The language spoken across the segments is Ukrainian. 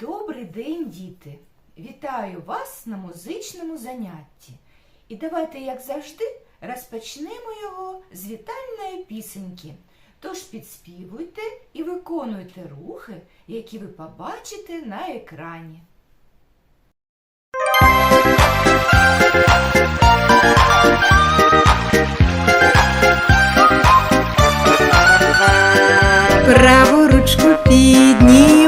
Добрий день, діти! Вітаю вас на музичному занятті. І давайте, як завжди, розпочнемо його з вітальної пісеньки. Тож підспівуйте і виконуйте рухи, які ви побачите на екрані. Праву ручку піднімай і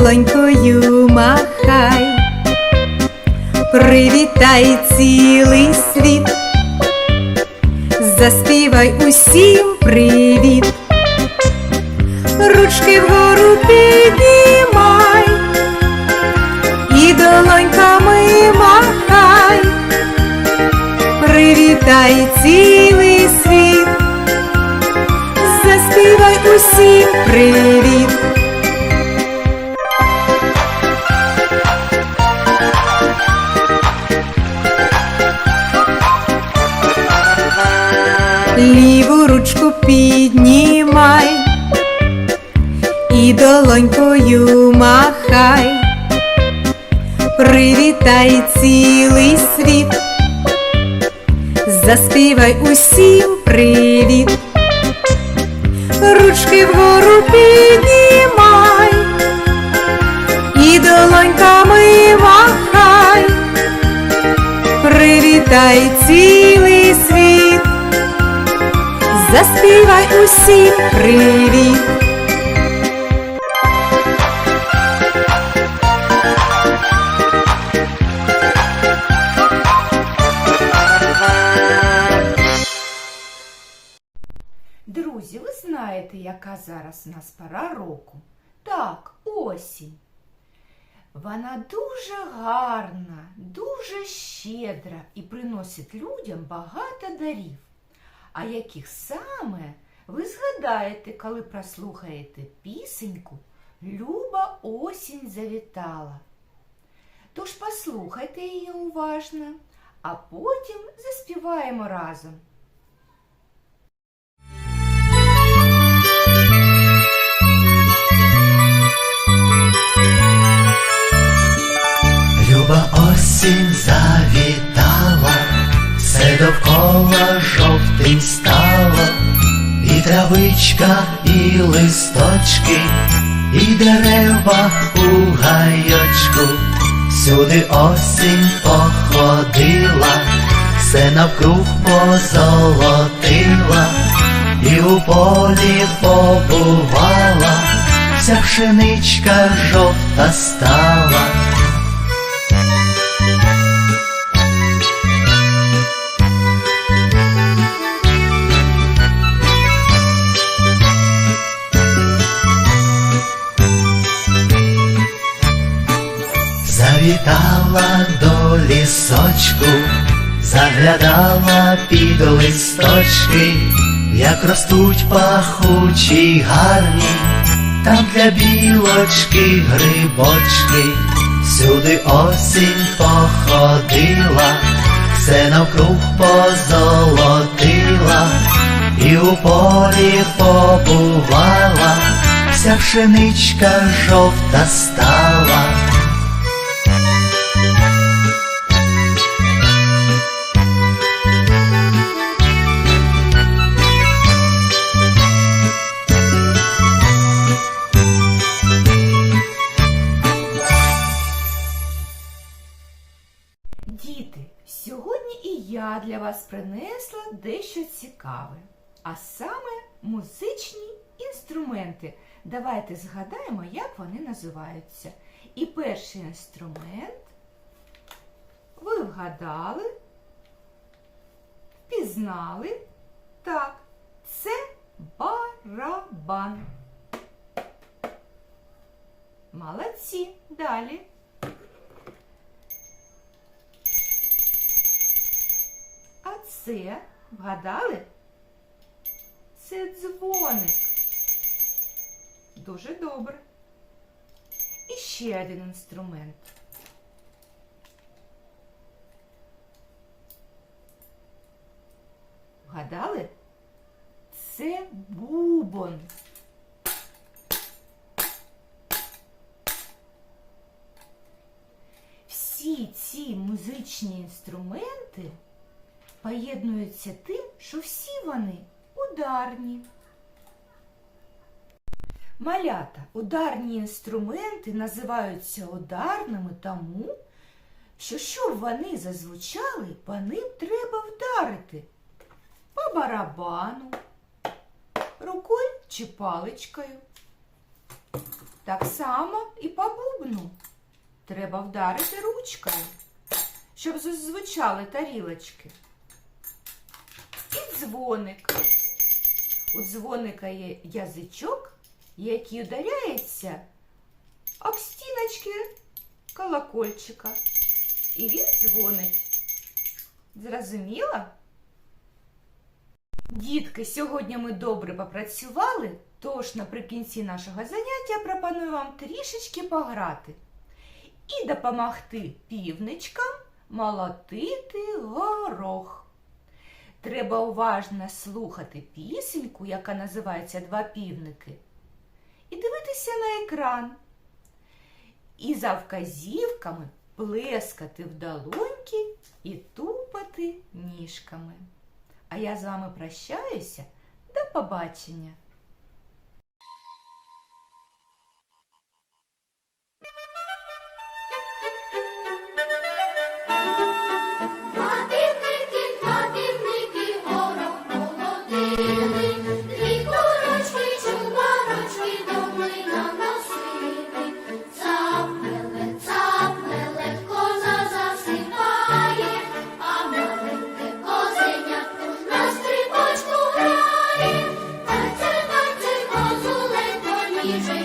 долонькою махай, привітай цілий світ, заспівай усім привіт, ручки вгору піднімай. І долоньками махай, привітай цілий світ. Заспівай усім привіт. Ліву ручку піднімай і долонькою махай, привітай цілий світ, заспівай усім привіт. Ручки вгору піднімай і долоньками махай, привітай цілий світ, заспівай усім привіт. Друзі, ви знаєте, яка зараз у нас пора року? Так, осінь. Вона дуже гарна, дуже щедра і приносить людям багато дарів. А яких саме ви згадаєте, коли прослухаєте пісеньку Люба осінь завітала. Тож послухайте її уважно, а потім заспіваємо разом. Люба осінь завітала, все довкола стало, і травичка, і листочки, і дерева у гайочку, всюди осінь походила, все навкруг позолотила, і у полі побувала, вся пшеничка жовта стала. Завітала до лісочку, заглядала під листочки, як ростуть пахучі гарні, там для білочки грибочки, всюди осінь походила, все навкруг позолотила, і у полі побувала, вся пшеничка жовта стала. Вас принесла дещо цікаве, а саме музичні інструменти. Давайте згадаємо, як вони називаються. І перший інструмент ви вгадали, впізнали. Так, це барабан. Молодці. Далі. Це, вгадали? Це дзвоник. Дуже добре. І ще один інструмент. Вгадали? Це бубон. Всі ці музичні інструменти поєднуються тим, що всі вони ударні. Малята, ударні інструменти називаються ударними тому, що щоб вони зазвучали, по ним треба вдарити по барабану, рукою чи паличкою. Так само і по бубну. Треба вдарити ручкою, щоб зазвучали тарілочки. Дзвоник. У дзвоника є язичок, який ударяється об стіночки колокольчика. І він дзвонить. Зрозуміло? Дітки, сьогодні ми добре попрацювали, тож наприкінці нашого заняття пропоную вам трішечки пограти і допомогти півничкам молотити горох. Треба уважно слухати пісеньку, яка називається Два півники, і дивитися на екран. І за вказівками плескати в долоньки і тупати ніжками. А я з вами прощаюся. До побачення! music.